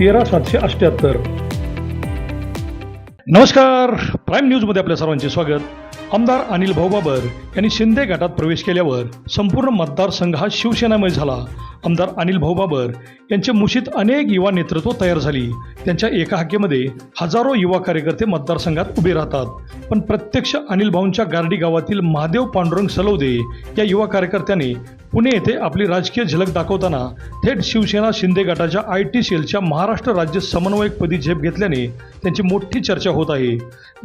तेरा सातशे अठ्ठ्याहत्तर नमस्कार. प्राईम न्यूजमध्ये आपल्या सर्वांचे स्वागत. आमदार अनिल भाऊ बाबर यांनी शिंदे गटात प्रवेश केल्यावर संपूर्ण मतदारसंघ हा शिवसेनामय झाला. आमदार अनिल भाऊ बाबर यांच्या मुशीत अनेक युवा नेतृत्व तयार झाली. त्यांच्या एका हाकेमध्ये हजारो युवा कार्यकर्ते मतदारसंघात उभे राहतात. पण प्रत्यक्ष अनिल भाऊंच्या गार्डी गावातील महादेव पांडुरंग सलवदे या युवा कार्यकर्त्याने पुणे येथे आपली राजकीय झलक दाखवताना थेट शिवसेना शिंदे गटाच्या आय टी सेलच्या महाराष्ट्र राज्य समन्वयकपदी झेप घेतल्याने त्यांची मोठी चर्चा होत आहे.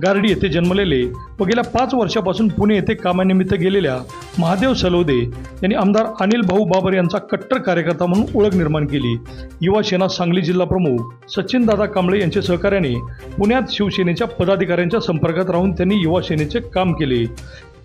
गार्डी येथे जन्मलेले व गेल्या पाच वर्षापासून पुणे येथे कामानिमित्त गेलेल्या महादेव सलोदे यांनी आमदार अनिल भाऊ बाबर यांचा कट्टर कार्यकर्ता म्हणून ओळख निर्माण केली. युवा सेना सांगली जिल्हा प्रमुख सचिनदादा कांबळे यांच्या सहकार्याने पुण्यात शिवसेनेच्या पदाधिकाऱ्यांच्या संपर्कात राहून त्यांनी युवा सेनेचे काम केले.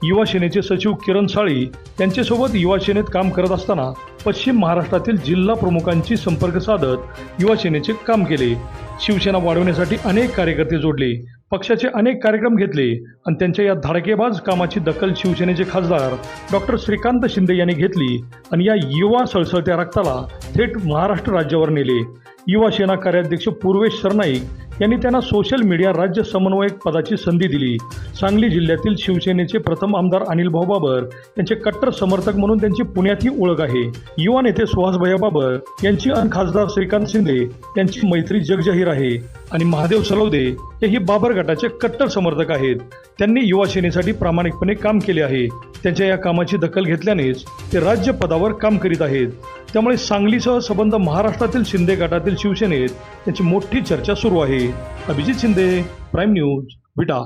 युवा सेनेचे सचिव किरण साळी यांच्यासोबत युवा सेनेत काम करत असताना पश्चिम महाराष्ट्रातील जिल्हा प्रमुखांशी संपर्क साधत युवा सेनेचे काम केले. शिवसेना वाढवण्यासाठी अनेक कार्यकर्ते जोडले पक्षाचे अनेक कार्यक्रम घेतले आणि त्यांच्या या धाडकेबाज कामाची दखल शिवसेनेचे खासदार डॉक्टर श्रीकांत शिंदे यांनी घेतली आणि या युवा सळसळत्या रक्ताला थेट महाराष्ट्र राज्यावर नेले. युवा सेना कार्याध्यक्ष पूर्वेश सरनाईक यांनी त्यांना सोशल मीडिया राज्य समन्वयक पदाची संधी दिली. सांगली जिल्ह्यातील शिवसेनेचे प्रथम आमदार अनिल भाऊ बाबर यांचे कट्टर समर्थक म्हणून त्यांची पुण्यातही ओळख आहे. युवा नेते सुहासभैया बाबर यांची अन खासदार श्रीकांत शिंदे यांची मैत्री जगजाहीर आहे. आणि महादेव सलवदे हेही बाबर गटाचे कट्टर समर्थक आहेत. त्यांनी युवा सेनेसाठी प्रामाणिकपणे काम केले आहे. त्यांच्या या कामाची दखल घेतल्यानेच ते राज्य पदावर काम करीत आहेत. त्यामुळे सांगलीसह संबंध महाराष्ट्रातील शिंदे गटातील शिवसेनेत त्याची मोठी चर्चा सुरू आहे. Abhijit Shinde prime news Vita.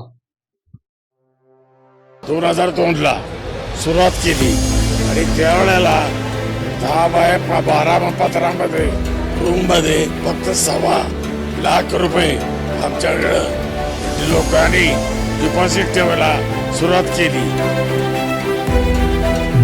दोन हजार दोनला सुरुवात केली. आणि त्यावेळेला दहा बाय बारा पत्रामध्ये रूममध्ये फक्त सव्वा लाख रुपये आमच्याकडं. लोकांनी डिपॉझिट ठेवायला सुरुवात केली.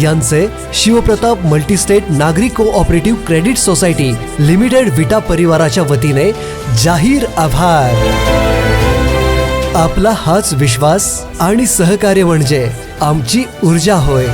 यांचे शिवप्रताप मल्टीस्टेट नागरी cooperative credit society limited Vita परिवाराच्या वतीने जाहीर आभार. आपला हाच विश्वास आणि सहकार्य म्हणजे आमची ऊर्जा होय.